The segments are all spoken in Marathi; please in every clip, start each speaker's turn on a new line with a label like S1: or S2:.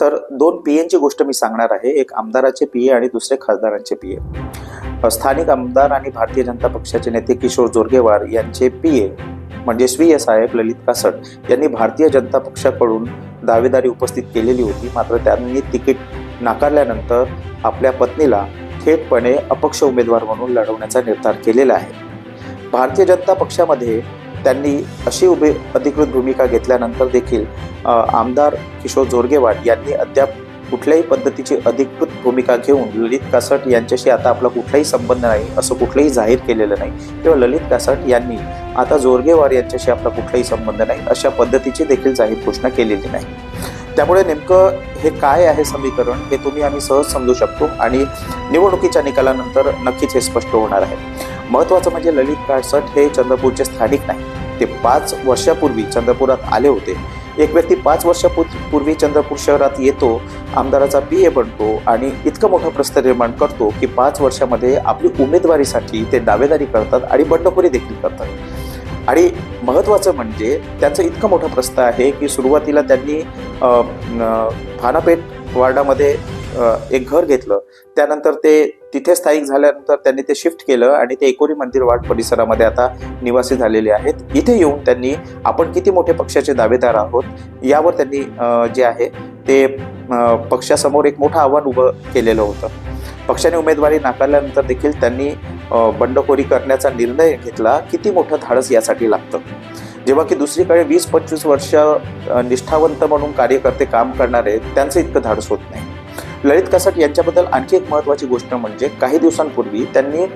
S1: तर दोन पी एनची गोष्ट मी सांगणार आहे. एक आमदाराचे पी ए आणि दुसरे खासदारांचे पी ए स्थानिक आमदार आणि भारतीय जनता पक्षाचे नेते किशोर जोरगेवार यांचे पी ए म्हणजे स्वीय साहेब ललित कासट यांनी भारतीय जनता पक्षाकडून दावेदारी उपस्थित केलेली होती. मात्र त्यांनी तिकीट नाकारल्यानंतर आपल्या पत्नीला थेटपणे अपक्ष उमेदवार म्हणून लढवण्याचा निर्धार केलेला आहे. भारतीय जनता पक्षामध्ये त्यांनी अशी उभे अधिकृत भूमिका घेतल्यानंतर देखील आमदार किशोर जोरगेवाड यांनी अद्याप कुठल्याही पद्धतीची अधिकृत भूमिका घेऊन ललित कासट यांच्याशी आता आपला कुठलाही संबंध नाही असं कुठलंही जाहीर केलेलं नाही. किंवा ललित कासट यांनी आता जोरगेवार यांच्याशी आपला कुठलाही संबंध नाही अशा पद्धतीची देखील जाहीर घोषणा केलेली नाही. त्यामुळे नेमकं हे काय आहे समीकरण हे तुम्ही आम्ही सहज समजू शकतो आणि निवडणुकीच्या निकालानंतर नक्कीच हे स्पष्ट होणार आहे. महत्त्वाचं म्हणजे ललित कासट हे चंद्रपूरचे स्थानिक नाही. ते पाच वर्षापूर्वी चंद्रपुरात आले होते. एक व्यक्ती पाच वर्षापूर्वी चंद्रपूर शहरात येतो आमदाराचा पी ए बनतो आणि इतकं मोठं प्रस्थ निर्माण करतो की पाच वर्षामध्ये आपली उमेदवारीसाठी ते दावेदारी करतात आणि बंडखोरी देखील करतात. आणि महत्त्वाचं म्हणजे त्यांचं इतकं मोठं प्रस्थ आहे की सुरुवातीला त्यांनी अ, भानापेठ वार्डामध्ये एक घर घेतलं. त्यानंतर ते तिथे स्थायिक झाल्यानंतर त्यांनी ते शिफ्ट केलं आणि ते एकोरी मंदिर वाट परिसरामध्ये आता निवासी झालेले आहेत. इथे येऊन त्यांनी आपण किती मोठे पक्षाचे दावेदार आहोत यावर त्यांनी जे आहे ते पक्षासमोर एक मोठं आव्हान उभं केलेलं होतं. पक्षाने उमेदवारी नाकारल्यानंतर देखील त्यांनी बंडखोरी करण्याचा निर्णय घेतला. किती मोठं धाडस यासाठी लागतं? जेव्हा की दुसरीकडे वीस पंचवीस वर्ष निष्ठावंत म्हणून कार्यकर्ते काम करणारे त्यांचं इतकं धाडस होत नाही. ललित कासट यांच्याबद्दल आणखी एक महत्त्वाची गोष्ट म्हणजे काही दिवसांपूर्वी त्यांनी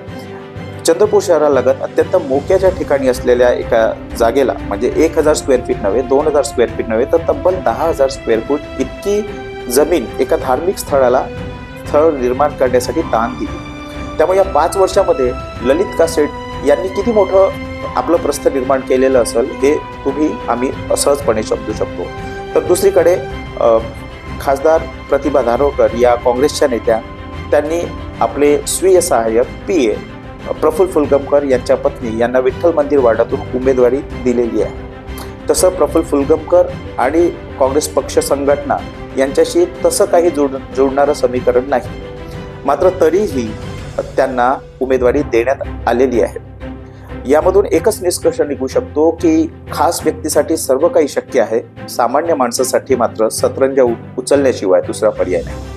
S1: चंद्रपूर शहरालगत अत्यंत मोक्याच्या ठिकाणी असलेल्या एका जागेला म्हणजे एक हजार स्क्वेअर फीट नव्हे दोन हजार स्क्वेअर फीट नव्हे तर तब्बल दहा हजार स्क्वेअर फूट इतकी जमीन एका धार्मिक स्थळाला स्थळ निर्माण करण्यासाठी दान दिली. त्यामुळे या पाच वर्षामध्ये ललित कासेट यांनी किती मोठं आपलं प्रस्थ निर्माण केलेलं असेल हे तुम्ही आम्ही सहजपणे समजू शकतो. तर दुसरीकडे खासदार प्रतिभा धारोकर या काँग्रेसच्या नेत्या त्यांनी आपले स्वीय सहाय्यक पी. ए. प्रफुल्ल फुलगमकर यांच्या पत्नी यांना विठ्ठल मंदिर वार्डातून उमेदवारी दिलेली आहे. तसं प्रफुल्ल फुलगमकर आणि काँग्रेस पक्ष संघटना यांच्याशी तसं काही जोड जोडणारं समीकरण नाही. मात्र तरीही त्यांना उमेदवारी देण्यात आलेली आहे. यामधून एकच निष्कर्ष निघू शकतो की खास व्यक्तीसाठी सर्व काही शक्य आहे. सामान्य माणसासाठी मात्र सतरंज उचलण्याशिवाय दुसरा पर्याय नाही.